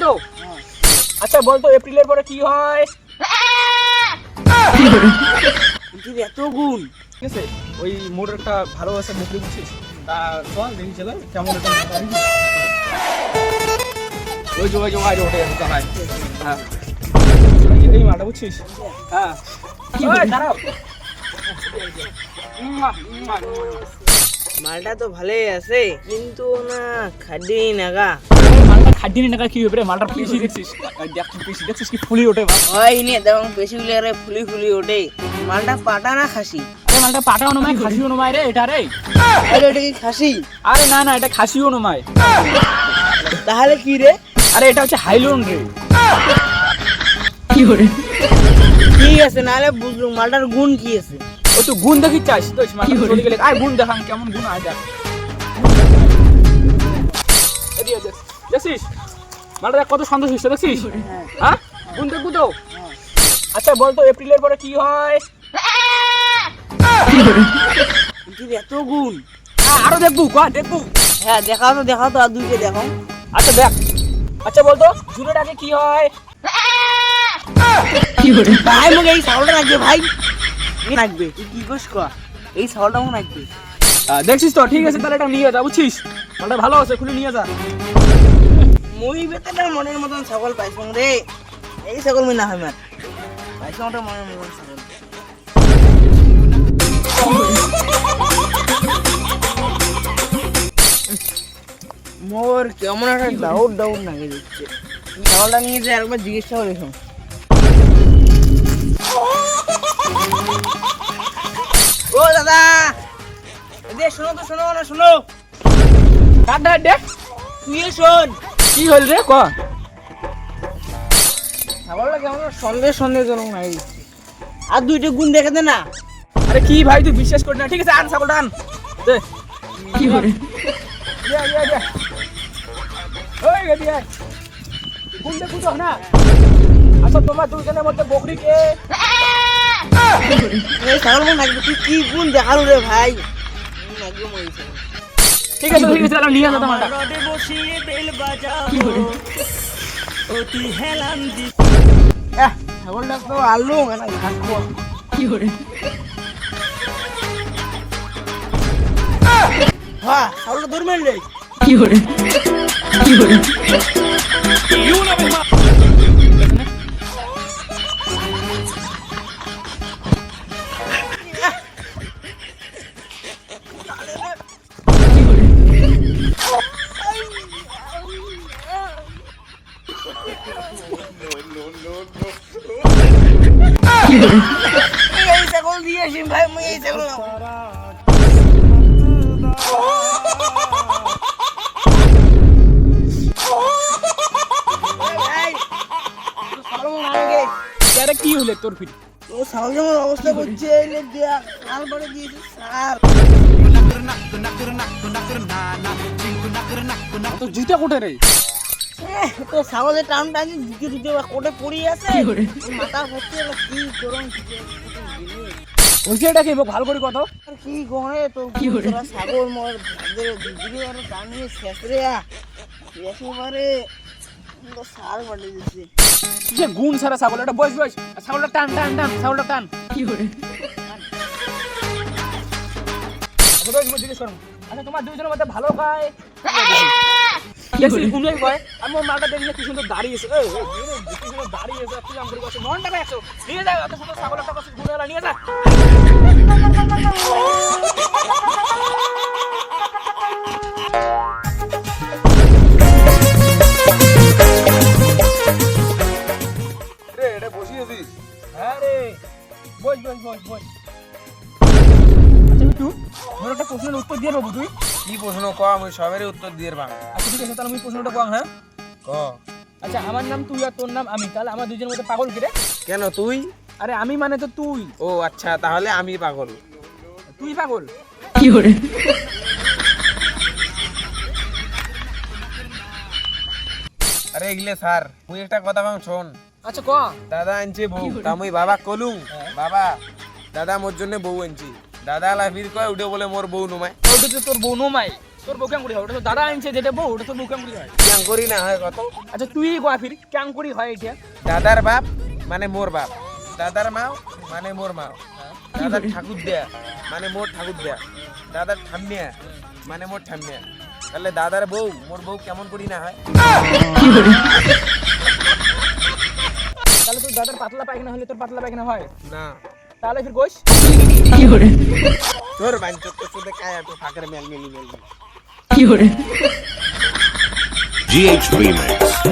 কুতো আচ্ছা বলতো এপ্রিলের পরে কি হয়? কিন্তু এত গুণ। ঠিক আছে ওই মোর একটা ভালো আছে বকরি বুঝছিস তা চল দেখি চলে কেমন এটা ওই যে ওই যে ওঠে আছে চালাই হ্যাঁ। এই- মালটা বুঝছিস? হ্যাঁ। দাঁড়াও। মালটা তো ভালোই আছে কিন্তু না খাডি নাগা খাদ্যি নাকা কি হবে রে মালটা পেশি দেখছিস দেখ পেশি দেখছিস কি ফুলি ওঠে হয় নি দেখো বেশি গুলি আরে ফুলি ফুলি ওঠে মালটা পাটা না খাসি মালটা পাটাও নমায় খাসিও নমায় রে এটা রে আরে এটা কি খাসি আরে না না এটা খাসিও নমায় তাহলে কি রে আরে এটা হচ্ছে হাইলোন রে কি আছে নাহলে বুঝলু মালটার গুণ কি আছে ও তো গুণ দেখি চাইস তো মালটা চলে গেলে আয় গুণ দেখান কেমন গুণ আয় এদিকে দেখ। দেখছিস? মালটা দেখ কত সন্তোষ হচ্ছে দেখছিস? হ্যাঁ? গুণ দেখব তো আচ্ছা বলতো এপ্রিলের পরে কি হয়? এত গুণ। আরও দেখব দেখব। হ্যাঁ দেখাও তো দেখাও তো আর দুইটা দেখো আচ্ছা দেখ। আচ্ছা বলতো জুনের আগে কি হয়? ভাই মুখে এই ছাগলটা রাখবে ভাই। রাখবে তুই কি করিস এই ছাগলটা মুখ রাখবে দেখছিস তো ঠিক আছে তাহলে এটা নিয়ে যা বুঝছিস? মালটা ভালো আছে খুলে নিয়ে যা। মই বেতাটা মনের মতন ছাগল পাইছো রে এই ছাগল মই না হয় মার পাইছো ওটা মনের মতন ছাগল। মোর কেমন একটা ডাউট ডাউট লাগে দিচ্ছে ছাগলটা নিয়ে যে একবার জিজ্ঞেসা করে শোন ও দাদা! এদিকে শোনো তো শোনো না শোনো। কাট দে দেখ তুই শোন। কি হল রে ক? ছাগলটা কেমন সন্দেহ সন্দেহজনক লাগে দিচ্ছে আর দুইটা গুণ দেখে দে না। আরে কি ভাই তুই বিশ্বাস করিস না? ঠিক আছে আন ছাগলটা আন। দে। কি করে ওই দেখু তো না। আচ্ছা তোমার দুজনের মধ্যে বকরি কে? এই ছাগল মনে লাগবে কি গুণ দেখাল রে ভাই। ওই ছাগল। ঠিক আছে ঠিক আছে তাহলে নিয়ে আসো তোমারটা। এহ, ছাগলটা তো আলু মানে ঘাস খাওয়া। হ্যাঁ, ছাগলটা। এই, এই ছাগল দিয়ে আসি ভাই, এই ছাগল নাও। এই ভাই, হয় গে। আরে কি হলে তোর ফিরি ও ছাগল যেমন অবস্থা করছে এই লে দেখ, কাল পরে দিয়েছে। তো জুতা কোটে রে এহ, তো ছাগলের টান টানি ঢুকে ঢুকে বা কোটে পড়ে আছে মাথা হলো কি গরম ঢুকে ওই যেটা কি ভালো করে কথা আর কি গনে তো ছাগল মোর ভাদের দুদিকে আর টানিয়ে শেষরে একেবারে সার যে গুণ সারা ছাগল এটা বয়স ছাগলটা টান টান টান ছাগলটা টান। কি করে? আচ্ছা জিজ্ঞেস করুন আচ্ছা তোমার দুইজনের মধ্যে ভালো খায়? দেখছি উনি কয় আমি ওর মালটা দেখলে কি সুন্দর দাঁড়িয়েছে এই কি সুন্দর দাঁড়িয়েছে নাম করে কাছে নিয়ে যা এত সুন্দর ছাগল একটা কাছে ঘুরে এলা নিয়ে যা। রে এটা বসিয়েছিস হ্যাঁ রে। বস বস বস বস। আচ্ছা বিট্টু মোর একটা প্রশ্নের উত্তর দিয়ে তুই। কি প্রশ্ন ক? আমি সবেরই উত্তর দিয়ে আচ্ছা ঠিক আছে তাহলে আমি প্রশ্নটা কম হ্যাঁ? ক? আচ্ছা আমার নাম তুই আর তোর নাম আমি। তাহলে আমার দুজনের মধ্যে পাগল কি রে? কেন তুই? আরে আমি মানে তো তুই। ও আচ্ছা তাহলে আমি পাগল। তুই পাগল? আরে এগুলে স্যার মুই একটা কথা পাং শোন। আচ্ছা ক? দাদা আনছে বউ তা মুই বাবা কলুম। বাবা দাদা মোর জন্য বউ আনছি। দাদা লাফির কয় উঠে বলে মোর বউ নুমায়? ওটা তো তোর বোনও মাই তোর বউ ক্যাঙ্কুরি হয়? ওটা তো দাদা আনছে যেটা বউ ওটা তোর বউ ক্যাঙ্কুরি হয়? কেন করি না হয় কত? আচ্ছা তুই গোয়া ফির? ক্যাঙ্কুরি হয় এটা? দাদার বাপ মানে মোর বাপ। দাদার মা মানে মোর মা দাদার ঠাকুর দেয়া মানে মোর ঠাকুর দেয়া। দাদার ঠাম্মিয়া মানে মোর ঠাম্মিয়া। তাহলে দাদার বউ মোর বউ কেমন করি না হয়? তাহলে তোর দাদার পাতলা পায়খানা হলে তোর পাতলা পায়খানা হয়? না। তাহলে ফির গোস তোর বাঞ্চত তো শুধু কায় তো ফাঁকের মেল মেলি মেলি GH Remix.